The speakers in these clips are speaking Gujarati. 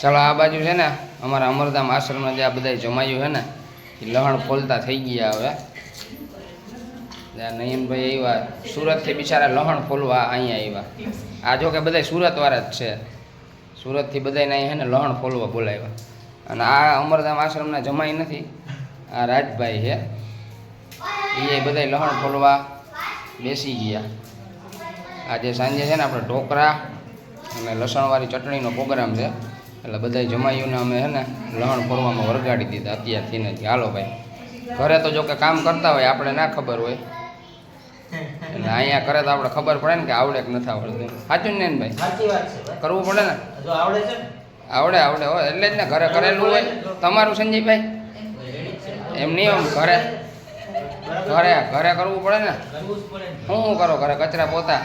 ચાલો આ બાજુ છે ને, અમારા અમરધામ આશ્રમમાં જે આ બધા જમાયું છે ને, એ લહણ ફોલતા થઈ ગયા હવે. નયનભાઈ આવ્યા, સુરતથી બિચારા લહણ ફોલવા અહીંયા આવ્યા. આ જો કે બધા સુરતવાળા જ છે. સુરતથી બધાને અહીંયા છે ને લહણ ફોલવા બોલાવ્યા. અને આ અમરધામ આશ્રમના જમાઈ નથી, આ રાજભાઈ છે. એ બધા લહણ ફોલવા બેસી ગયા. આજે સાંજે છે ને આપણે ઢોકળા અને લસણવાળી ચટણીનો પ્રોગ્રામ છે. એટલે બધા જમાયુને અમે હે ને લહણ ફોરવામાં વરગાડી દીધા. અત્યારથી ને હાલો ભાઈ. ઘરે તો જો કે કામ કરતા હોય આપણે ના ખબર હોય. એટલે અહીંયા કરે તો આપણે ખબર પડે ને કે આવડે કે નથી આવડતું. સાચું ને ભાઈ સાચી વાત છે ભાઈ. કરવું પડે ને? જો આવડે છે આવડે આવડે હોય. એટલે જ ને ઘરે કરેલું હોય. તમારું સંજીભાઈ એમ નહીં આમ ઘરે. ઘરે ઘરે કરવું પડે ને? કરવું જ પડે ને. શું શું કરો? ઘરે કચરા પોતા?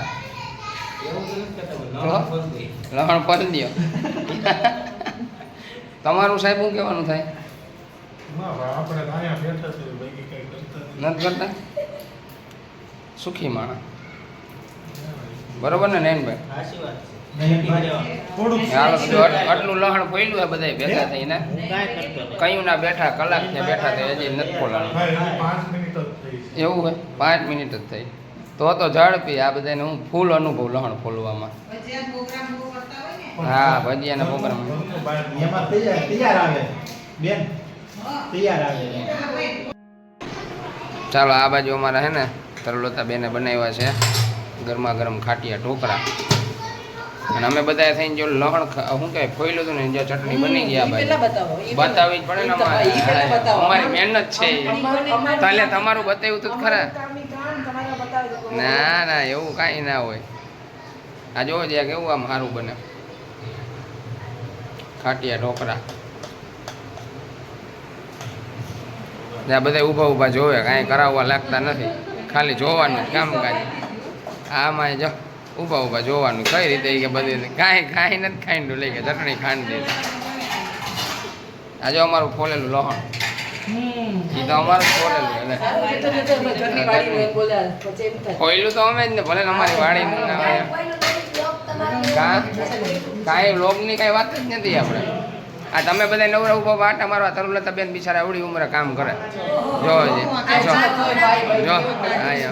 ફોલવું. લહણ તમારું સાહેબ શું કહેવાનું થાય? નથી. કરતા? સુખી માણસ. બરોબર ને નયનભાઈ? આટલું લહણ પડ્યું છે બધા ભેગા થઈને. હું. કયું ના બેઠા કલાક ને બેઠા થઈ હજી નથી છે. એવું હોય? પાંચ મિનિટ જ થઈ. તો તો ઝડપી આ બધાને હું ફૂલ અનુભવ લહણ ફોલવામાં હા ભજીયાના પ્રોગ્રામ ઘરનું બહાર એમાં તૈયાર તૈયાર આવે. બેન તૈયાર આવે. ચાલો આ બાજુ અમારા હે ને તરલોતા બેને બનાવ્યા છે. ગરમા ગરમ ખાટિયા ઢોકળા. અને અમે બધા થઈને જો લહણ શું કહે ફોયલું હતું ને જો ચટણી બની ગયા ભાઈ. બતાવી બતાવવી જ પડે ને અમારે. બતાવો. અમારી મહેનત છે. તાલે તમારું બતાવ્યું તું જ ખરા કામની કામ તમારે બતાવી દો. ના ના, એવું કાંઈ ના હોય. આ જોવો જ્યાં કેવું આમ સારું બને. ખાટિયા ઢોકળા જ્યાં બધા ઊભા ઊભા જોવે, કાંઈ કરાવવા લાગતા નથી. ખાલી જોવાનું જ કામકાજ. આમાં જો, ઊભા ઊભા જોવાનું કઈ રીતે કે બધી કાંઈ કાંઈ નથી ખાંડું લઈ ગયા ચટણી ખાંડી દે આજે અમારું ફોલેલું લહણ. હમ. તો અમે જ ને ભલે ને અમારી વાડી કાંઈ લોગની કાંઈ વાત જ નથી આપણે. આ તમે બધા નવરા ઊભા વાટા આટા મારવા તરુલતા બેન બિચારા આવડી ઉમરે કામ કરે. જો જો.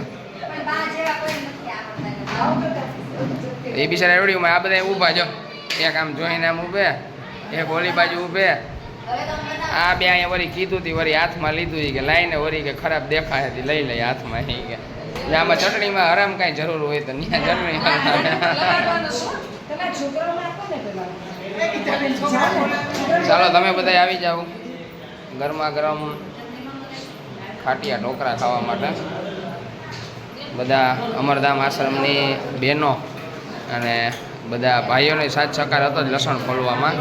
એ બિચારા એવડી ઉંમરે આ બધા ઊભા જો. એક આમ જોઈને આમ ઊભે એક ઓલી બાજુ ઊભે આ બે અહીંયા વળી કીધું હતી વળી હાથમાં લીધું કે લાઈને વળી કે ખરાબ દેખાય હતી, લઈ લઈ હાથમાં અહીં કે આમાં ચટણીમાં હરામ કાંઈ જરૂર હોય તો ત્યાં ચટણી. ચાલે. તમે બધા આવી જાઓ ગરમા ગરમ ખાટિયા ઢોકળા ખાવા માટે બધા અમરધામ આશ્રમની બહેનો અને બધા ભાઈઓને સાથ સહકાર હતો જ લસણ ખોલવામાં.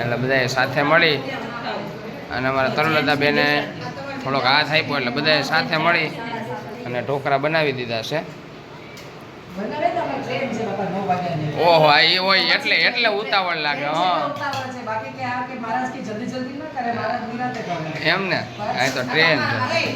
એટલે બધાએ સાથે મળી. અને અમારા તરુલતા બેને થોડોક હાથ આપ્યો એટલે બધાએ સાથે મળી અને ઢોકળા બનાવી દીધા છે. ઓહો એ હોય એટલે એટલે ઉતાવળ લાગે હા. છે, ઉતાવળ છે. બાકી કે આ કે મહારાજ કે જલ્દી જલ્દી ના કરે મહારાજ નિરાંતે કરે. એમ ને? આ તો ટ્રેન છે.